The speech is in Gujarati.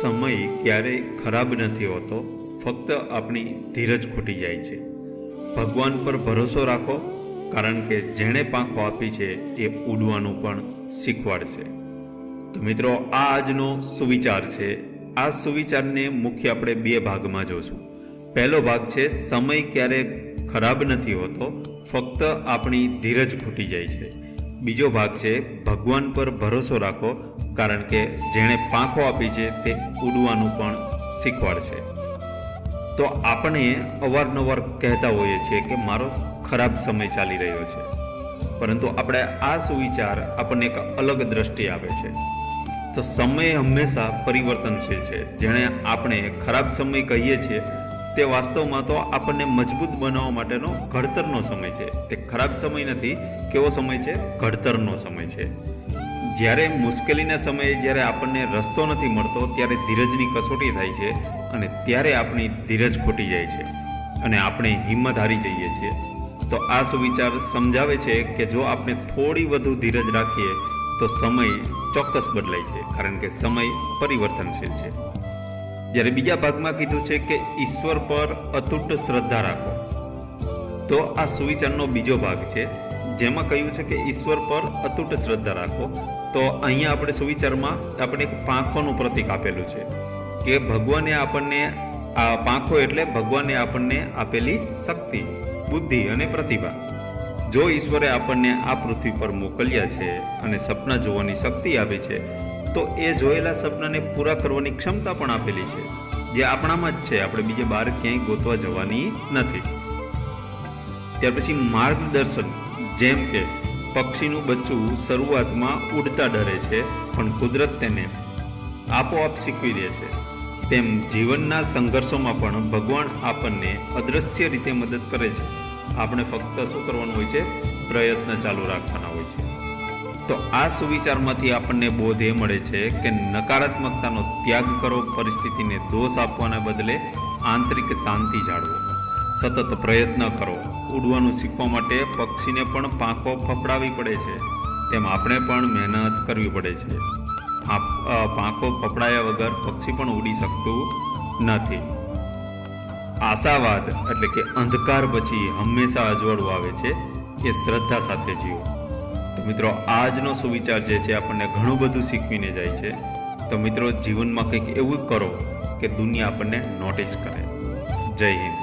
સમય ક્યારેય ખરાબ નથી હોતો, ફક્ત આપણી ધીરજ ખૂટી જાય છે. ભગવાન પર ભરોસો રાખો, કારણ કે જેણે પાંખો આપી છે, એ ઉડવાનું પણ શીખવાડશે. તો મિત્રો, આ આજનો સુવિચાર છે. આ સુવિચારને મુખ્ય આપણે બે ભાગમાં જોશું. પહેલો ભાગ છે, સમય ક્યારેય ખરાબ નથી હોતો, ફક્ત આપણી ધીરજ ખૂટી જાય છે. બીજો ભાગ છે, ભગવાન પર ભરોસો રાખો, કારણ કે જેણે પાંખો આપી છે, તે ઉડવાનું પણ શીખવાડશે તો આપણે અવારનવાર કહેતા હોઈએ છીએ કે મારો ખરાબ સમય ચાલી રહ્યો છે. પરંતુ આપણે આ સુવિચાર આપણને એક અલગ દ્રષ્ટિ આપે છે. તો સમય હંમેશા પરિવર્તનશીલ છે. જેણે આપણે ખરાબ સમય કહીએ છીએ તે વાસ્તવમાં તો આપણને મજબૂત બનાવવા માટેનો ઘડતરનો સમય છે. તે ખરાબ સમય નથી, કેવો સમય છે? ઘડતરનો સમય છે. જ્યારે મુશ્કેલીના સમયે જ્યારે આપણને રસ્તો નથી મળતો, ત્યારે ધીરજની કસોટી થાય છે અને ત્યારે આપણી ધીરજ ખોટી જાય છે અને આપણે હિંમત હારી જઈએ છીએ. તો આ સુવિચાર સમજાવે છે કે જો આપણે થોડી વધુ ધીરજ રાખીએ, તો સમય ચોક્કસ બદલાય છે, કારણ કે સમય પરિવર્તનશીલ છે. જ્યારે બીજા ભાગમાં કીધું છે કે ઈશ્વર પર અતૂટ શ્રદ્ધા રાખો. તો આ સુવિચારનો બીજો ભાગ છે, જેમાં કહ્યું છે કે ઈશ્વર પર અતૂટ શ્રદ્ધા રાખો. તો અહીંયા આપણે સુવિચારમાં આપણે એક પાંખોનું પ્રતીક આપેલું છે કે ભગવાને આપણને, આ પાંખો એટલે ભગવાને આપણને આપેલી શક્તિ, બુદ્ધિ અને પ્રતિભા. જો ઈશ્વરે આપણને આ પૃથ્વી પર મોકલ્યા છે અને સપના જોવાની શક્તિ આપી છે તો એ જોયેલા સપનાને પૂરા કરવાની ક્ષમતા પણ આપેલી છે, જે આપણામાં જ છે, આપણે બીજે બહાર ક્યાંય ગોતવા જવાની નથી. ત્યાર પછી માર્ગદર્શન, જેમ કે પક્ષીનું બચ્ચું શરૂઆતમાં ઉડતા ડરે છે, પણ કુદરત તેને આપોઆપ શીખવી દે છે. તેમ જીવનના સંઘર્ષોમાં પણ ભગવાન આપણને અદ્રશ્ય રીતે મદદ કરે છે. આપણે ફક્ત શું કરવાનું હોય છે? પ્રયત્ન ચાલુ રાખવાના હોય છે. તો આ સુવિચારમાંથી આપણને બોધ એ મળે છે કે નકારાત્મકતાનો ત્યાગ કરો, પરિસ્થિતિને દોષ આપવાના બદલે આંતરિક શાંતિ જાળવો. સતત પ્રયત્ન કરો. ઉડવાનું શીખવા માટે પક્ષીને પણ પાંખો ફફડાવી પડે છે. તેમ આપણે પણ મહેનત કરવી પડે છે. પાંખો ફફડાયા વગર પક્ષી પણ ઉડી શકતું નથી. આશાવાદ એટલે કે અંધકાર પછી હંમેશા અજવાળું આવે છે. એ શ્રદ્ધા સાથે જીવો. તો મિત્રો, આજનો સુવિચાર જે છે, આપણને ઘણું બધું શીખવીને જાય છે. તો મિત્રો, જીવનમાં કંઈક એવું કરો કે દુનિયા આપણને નોટિસ કરે. જય હિન્દ.